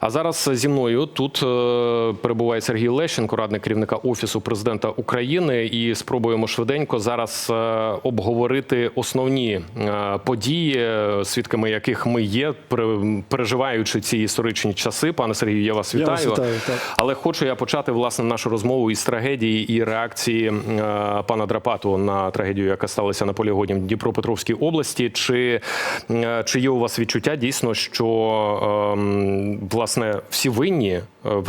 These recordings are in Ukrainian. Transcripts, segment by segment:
А зараз зі мною тут е, перебуває Сергій Лещенко, радник керівника офісу президента України, і спробуємо швиденько зараз е, обговорити основні е, події, свідками яких ми є, пере- переживаючи ці історичні часи. Пане Сергію, я вас Я вітаю. вас вітаю, так. Але хочу я почати власне нашу розмову із трагедії і реакції пана Драпату на трагедію, яка сталася на полігоні в Дніпропетровській області. Чи, чи є у вас відчуття дійсно, що ем, власне всі винні е,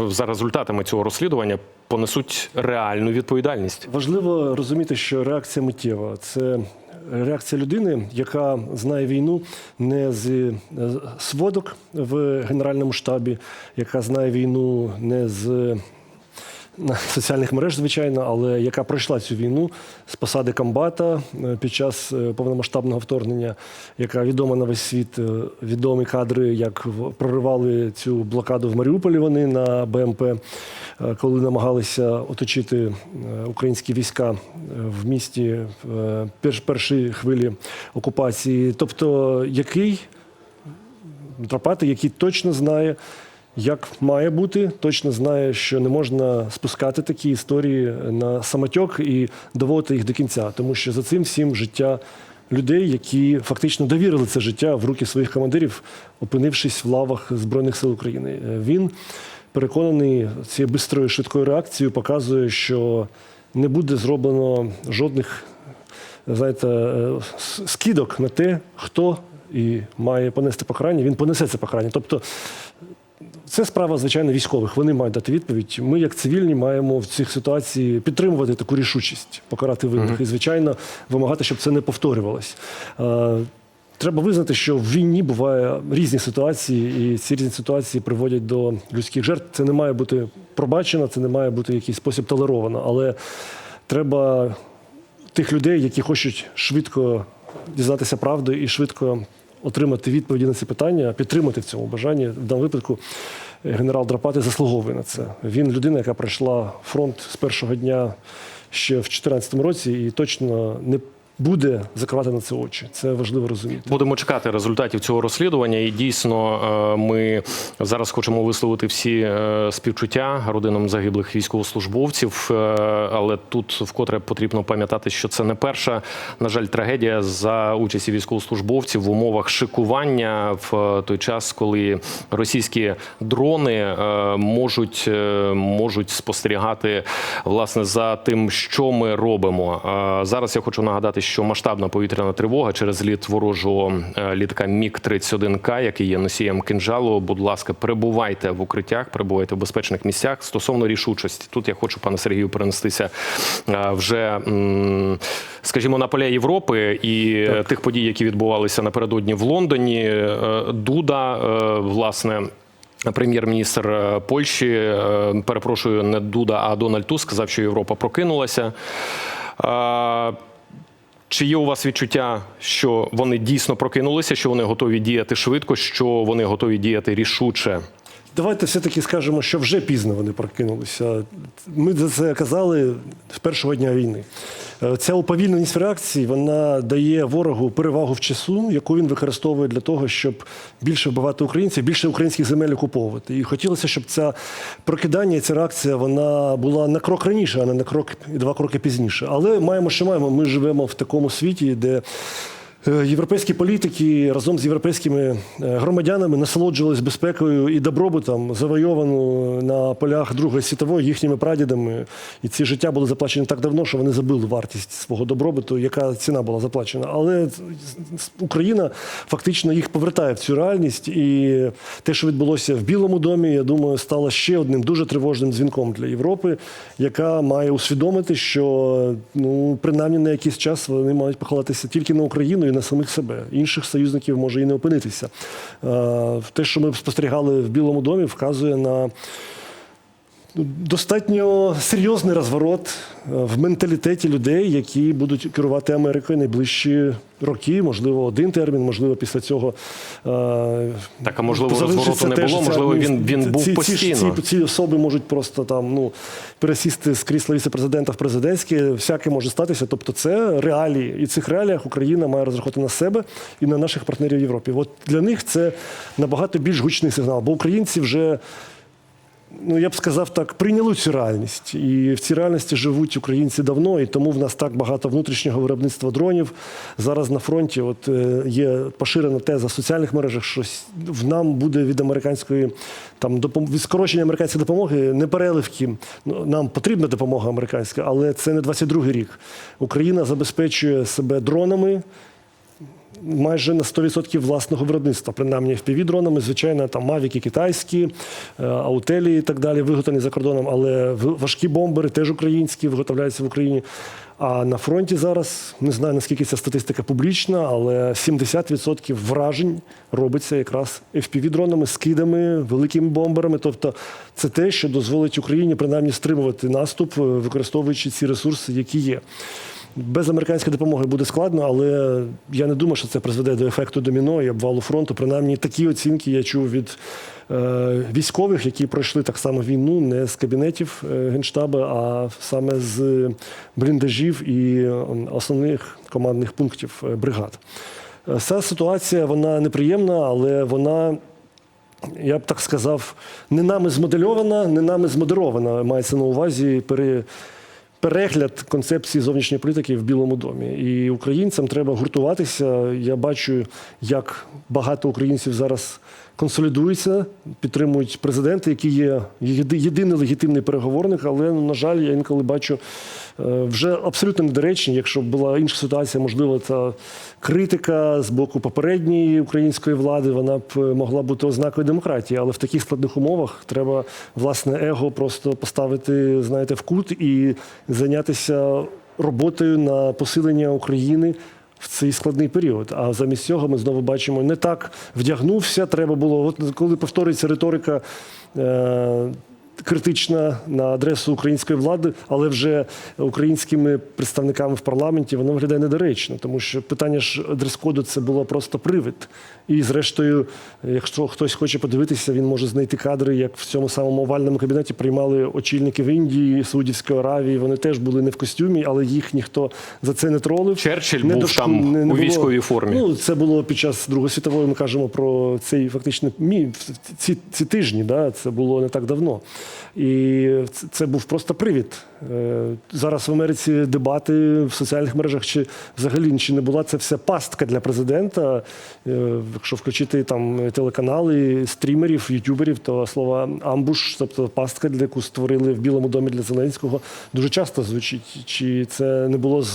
за результатами цього розслідування понесуть реальну відповідальність? Важливо розуміти, що реакція миттєва це реакція людини, яка знає війну не з е, сводок в генеральному штабі, яка знає війну не з соціальних мереж, звичайно, але яка пройшла цю війну з посади комбата е, під час е, повномасштабного вторгнення, яка відома на весь світ, е, відомі кадри, як проривали цю блокаду в Маріуполі вони на БМП, коли намагалися оточити українські війська в місті перші хвилі окупації. Тобто, який Драпати, який точно знає, як має бути, точно знає, що не можна спускати такі історії на самотьок і доводити їх до кінця, тому що за цим всім життя людей, які фактично довірили це життя в руки своїх командирів, опинившись в лавах Збройних сил України. Е, Він переконаний цією бистрою швидкою реакцією, показує, що не буде зроблено жодних знаєте, е, скидок на те, хто і має понести покарання, він понесе це покарання. Тобто це справа, звичайно, військових. Вони мають дати відповідь. Ми, як цивільні, маємо в цих ситуаціях підтримувати таку рішучість, покарати винних і, звичайно, вимагати, щоб це не повторювалось. Е, Треба визнати, що в війні буває різні ситуації, і ці різні ситуації приводять до людських жертв. Це не має бути пробачено, це не має бути в якийсь спосіб толеровано. Але треба тих людей, які хочуть швидко дізнатися правду і швидко отримати відповіді на ці питання, підтримати в цьому бажанні. В даному випадку е, генерал Драпати заслуговує на це. Він людина, яка пройшла фронт з першого дня ще в 2014 році, і точно не буде закривати на це очі. Це важливо розуміти. Будемо чекати результатів цього розслідування. І дійсно, е, ми зараз хочемо висловити всі е, співчуття родинам загиблих військовослужбовців. Е, Але тут вкотре потрібно пам'ятати, що це не перша, на жаль, трагедія за участі військовослужбовців в умовах шикування в той час, коли російські дрони можуть, можуть спостерігати власне за тим, що ми робимо. Зараз я хочу нагадати, що масштабна повітряна тривога через літ ворожого е, літака Міг 31 к який є носієм кинжалу. Будь ласка, перебувайте в укриттях, перебувайте в безпечних місцях. Стосовно рішучості, тут я хочу пане Сергію перенестися е, вже, скажімо, на поля Європи і е, тих подій, які відбувалися напередодні в Лондоні. Дуда, власне. Прем'єр-міністр Польщі, перепрошую, не Дуда, а Дональд Туск сказав, що Європа прокинулася. Чи є у вас відчуття, що вони дійсно прокинулися, що вони готові діяти швидко, що вони готові діяти рішуче? Давайте все-таки скажемо, що вже пізно вони прокинулися. Ми за це казали з першого дня війни. Е, Ця уповільненість реакції вона дає ворогу перевагу в часу, яку він використовує для того, щоб більше вбивати українців, більше українських земель окуповувати. І хотілося, щоб ця прокидання ця реакція вона була на крок раніше, а не на крок і два кроки пізніше. Але маємо, що маємо. Ми живемо в такому світі, де. Е, Європейські політики разом з європейськими е, громадянами насолоджувались безпекою і добробутом, завойовану на полях Другої світової їхніми прадідами. І ці життя були заплачені так давно, що вони забили вартість свого добробуту, яка ціна була заплачена. Але Україна фактично їх повертає в цю реальність. І те, що відбулося в Білому домі, я думаю, стало ще одним дуже тривожним дзвінком для Європи, яка має усвідомити, що ну принаймні на якийсь час вони мають покладатися тільки на Україну і на самих себе. Інших союзників може і не опинитися. Е, Те, що ми спостерігали в Білому домі, вказує на достатньо серйозний розворот е, в менталітеті людей, які будуть керувати Америкою найближчі роки, можливо, один термін, можливо, після цього. е, Так, а можливо, розвороту не було, можливо, він- він був ці, ці, постійно. Ці, ці особи можуть просто там ну пересісти з крісла віце-президента в президентське. Всяке може статися. Тобто, це реалії, і в цих реаліях Україна має розраховувати на себе і на наших партнерів в Європі. От для них це набагато більш гучний сигнал, бо українці вже. Ну, я б сказав так, прийняли цю реальність. І в цій реальності живуть українці давно, і тому в нас так багато внутрішнього виробництва дронів. Зараз на фронті от, е, є поширена теза в соціальних мережах, що в нам буде від американської там, допом... від скорочення американської допомоги не переливки. Ну, Нам потрібна допомога американська, але це не 22-й рік. Україна забезпечує себе дронами майже на 100% власного виробництва, принаймні FPV-дронами, звичайно, там мавіки китайські, аутелі і так далі, виготовлені за кордоном, але в- важкі бомбери теж українські, виготовляються в Україні. А на фронті зараз не знаю наскільки ця статистика публічна, але 70% вражень робиться якраз FPV-дронами, скидами, великими бомберами. Тобто це те, що дозволить Україні принаймні стримувати наступ, е, використовуючи ці ресурси, які є. Без американської допомоги буде складно, але я не думаю, що це призведе до ефекту доміно і обвалу фронту. Принаймні такі оцінки я чув від е, військових, які пройшли так само війну не з кабінетів е, генштабу, а саме з бліндажів і основних командних пунктів е, бригад. Е, Ця ситуація вона неприємна, але вона я б так сказав, не нами змодельована, не нами змодерована. Мається на увазі пере, перегляд концепції зовнішньої політики в Білому домі. І українцям треба гуртуватися. Я бачу, як багато українців зараз консолідуються, підтримують президента, який є єди- єдиний легітимний переговорник. Але ну, на жаль, я інколи бачу вже абсолютно недоречні. Якщо б була інша ситуація, можливо, та критика з боку попередньої української влади, вона б е, могла бути ознакою демократії. Але в таких складних умовах треба власне его просто поставити, знаєте, в кут і зайнятися роботою на посилення України. В цей складний період. А замість цього ми знову бачимо не так вдягнувся. Треба було, от коли повторюється риторика е, критична на адресу української влади, але вже українськими представниками в парламенті воно виглядає недоречно, тому що питання ж дрес-коду це було просто привид. І зрештою, якщо хтось хоче подивитися, він може знайти кадри, як в цьому самому овальному кабінеті приймали очільники в Індії, Саудівської Аравії. Вони теж були не в костюмі, але їх ніхто за це не тролив. Черчилль Не був дошку- там у військовій формі. Ну, це було під час Другої світової. Ми кажемо про цей фактично мі ці, ці тижні. Да, це було не так давно. І це, був просто привід. Е, Зараз в Америці дебати в соціальних мережах, чи взагалі чи не була це вся пастка для президента. Е, Якщо включити там телеканали, стрімерів, ютуберів, то слова амбуш, тобто пастка, для яку створили в Білому домі для Зеленського, дуже часто звучить. Чи це не було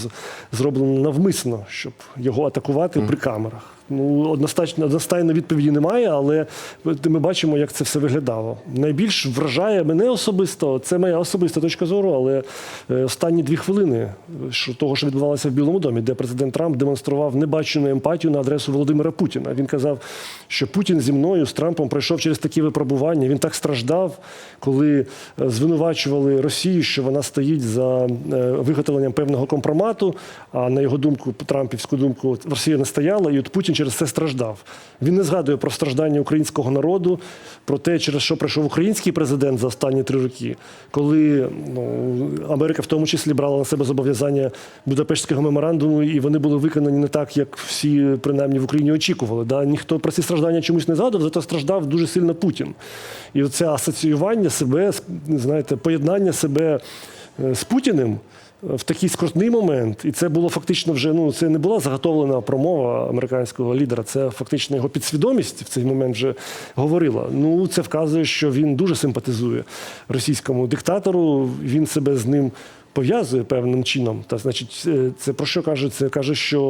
зроблено навмисно, щоб його атакувати при камерах? Ну, однозначно, одностайно відповіді немає, але ми бачимо, як це все виглядало. Найбільш вражає мене особисто, це моя особиста точка зору, але е, останні дві хвилини того, що відбувалося в Білому домі, де президент Трамп демонстрував небачену емпатію на адресу Володимира Путіна. Він казав, що Путін зі мною з Трампом пройшов через такі випробування. Він так страждав, коли е, звинувачували Росію, що вона стоїть за е, виготовленням певного компромату. А на його думку, Трампівську думку, Росія не стояла, і от Путін через це страждав. Він не згадує про страждання українського народу, про те, через що пройшов український президент за останні три роки, коли ну, Америка в тому числі брала на себе зобов'язання Будапештського меморандуму, і вони були виконані не так, як всі принаймні в Україні очікували. Да? Ніхто про ці страждання чомусь не згадував, зато страждав дуже сильно Путін. І це асоціювання себе, знаєте, поєднання себе е, з Путіним в такий скрутний момент, і це було фактично вже ну це не була заготовлена промова американського лідера. Це фактично його підсвідомість в цей момент вже говорила. Ну це вказує, що він дуже симпатизує російському диктатору. Він себе з ним. Пов'язує певним чином. Та значить, е, це про що каже? Це каже, що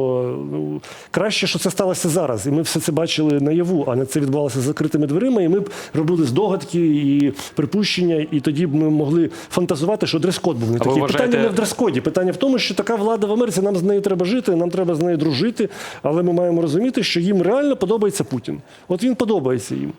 ну, краще, що це сталося зараз. І ми все це бачили наяву, а не це відбувалося з закритими дверима. І ми б робили здогадки і припущення, і тоді б ми могли фантазувати, що дрес-код був не такий. вважаєте- Питання не в дрес-коді. Питання в тому, що така влада в Америці, нам з нею треба жити, нам треба з нею дружити, але ми маємо розуміти, що їм реально подобається Путін. От він подобається їм.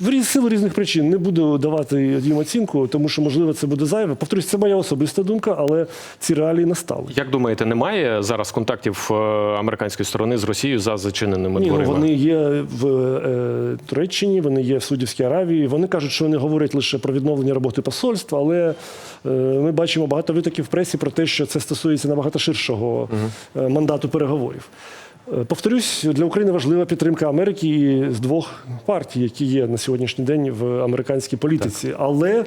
В силу різних причин не буду давати їм оцінку, тому що можливо це буде зайве. Повторюсь, це моя особиста думка, але ці реалії настали. Як думаєте, немає зараз контактів е, американської сторони з Росією за зачиненими Ні, ну, вони є в е, Туреччині, вони є в Саудівській Аравії. Вони кажуть, що вони говорять лише про відновлення роботи посольства, але е, ми бачимо багато витоків в пресі про те, що це стосується набагато ширшого е, мандату переговорів. Е, Повторюсь, для України важлива підтримка Америки і з двох партій, які є на сьогоднішній день в американській політиці. Але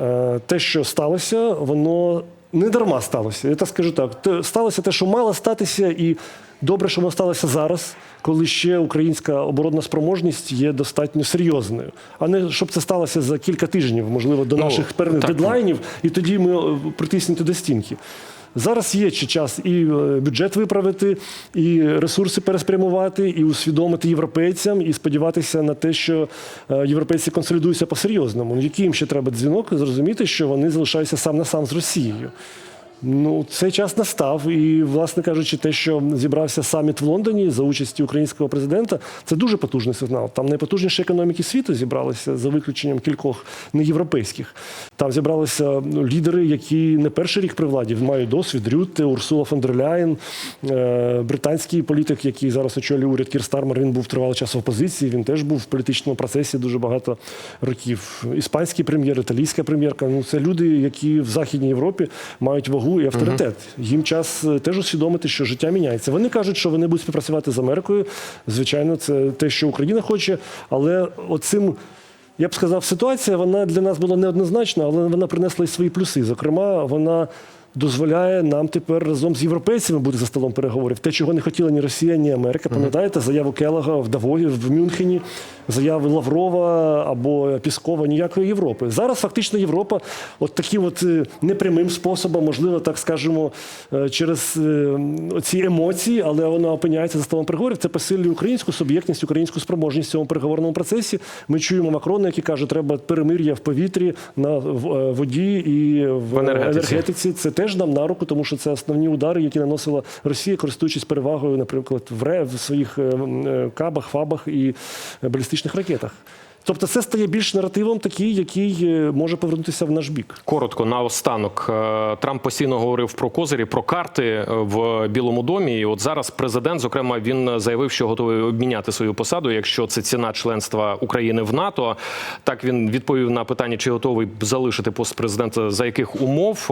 е, те, що сталося, воно не дарма сталося. Я так скажу так. Сталося те, що мало статися, і добре, що воно сталося зараз, коли ще українська оборонна спроможність є достатньо серйозною. А не щоб це сталося за кілька тижнів, можливо, до Ну, наших певних дедлайнів, і тоді ми е, притиснуті до стінки. Зараз є ще час і е, бюджет виправити, і ресурси переспрямувати, і усвідомити європейцям, і сподіватися на те, що е, європейці консолідуються по-серйозному. Ну, Який їм ще треба дзвінок, зрозуміти, що вони залишаються сам на сам з Росією. Ну, цей час настав, і, власне кажучи, те, що зібрався саміт в Лондоні за участі українського президента, це дуже потужний сигнал. Там найпотужніші економіки світу зібралися за виключенням кількох неєвропейських. Там зібралися ну, лідери, які не перший рік при владі мають досвід. Рютте, Урсула фон дер Ляєн, е, британський політик, який зараз очолює уряд Кір Стармер. Він був тривалий час в опозиції. Він теж був в політичному процесі дуже багато років. Іспанський прем'єр, італійська прем'єрка. Ну це люди, які в Західній Європі мають вагу і авторитет. Їм час е, теж усвідомити, що життя міняється. Вони кажуть, що вони будуть співпрацювати з Америкою. Звичайно, це те, що Україна хоче, але оцим. Я б сказав, ситуація вона для нас була неоднозначна, але вона принесла і свої плюси. Зокрема, вона дозволяє нам тепер разом з європейцями бути за столом переговорів. Те, чого не хотіла ні Росія, ні Америка. Пам'ятаєте заяву Келога в Давогі, в Мюнхені, заяви Лаврова або Піскова, ніякої Європи. Зараз фактично Європа, от таким от е, непрямим способом, можливо, так скажемо, е, через е, ці емоції, але вона опиняється за столом переговорів. Це посилює українську суб'єктність, українську спроможність в цьому переговорному процесі. Ми чуємо Макрона, який каже, треба перемир'я в повітрі, на воді і в, енергетиці. Це теж нам на руку, тому що це основні удари, які наносила Росія, користуючись перевагою, наприклад, в РЕ в своїх е, е, кабах, фабах і е, балістичних ракетах. Тобто це стає більш наративом, такий, який е, може повернутися в наш бік. Коротко наостанок. Е, Трамп постійно говорив про козирі, про карти е, в Білому домі. І от зараз президент, зокрема, він заявив, що готовий обміняти свою посаду, якщо це ціна членства України в НАТО. Так він відповів на питання, чи готовий залишити пост президента, за яких умов.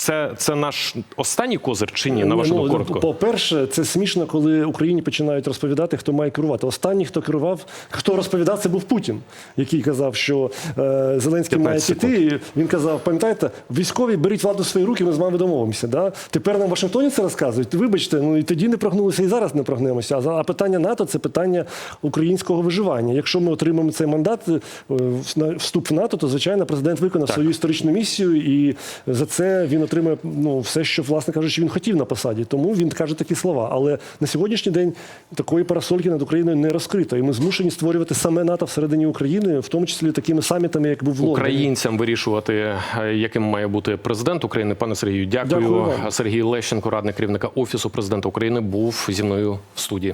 Це, це наш останній козир чи ні? На вашу думку, коротко. Ну, По-перше, це смішно, коли Україні починають розповідати, хто має керувати. Останній, хто керував, хто розповідав, це був Путін, який казав, що е, Зеленський має 15 піти. Він казав: пам'ятаєте, військові беріть владу в свої руки, ми з вами домовимося. Да? Тепер нам в Вашингтоні це розказують. Вибачте, ну і тоді не прогнулися, і зараз не прогнемося. А А питання НАТО це питання українського виживання. Якщо ми отримаємо цей мандат, е, вступ в НАТО, то звичайно президент виконав свою історичну місію, і за це він отримує ну все, що власне кажучи, він хотів на посаді. Тому він каже такі слова. Але на сьогоднішній день такої парасольки над Україною не розкрито, і ми змушені створювати саме НАТО всередині України, в тому числі такими самітами, як був в Лондоні. Українцям вирішувати, е, яким має бути президент України. Пане Сергію, дякую. Дякую. Сергій Лещенко, радник керівника офісу президента України, був зі мною в студії.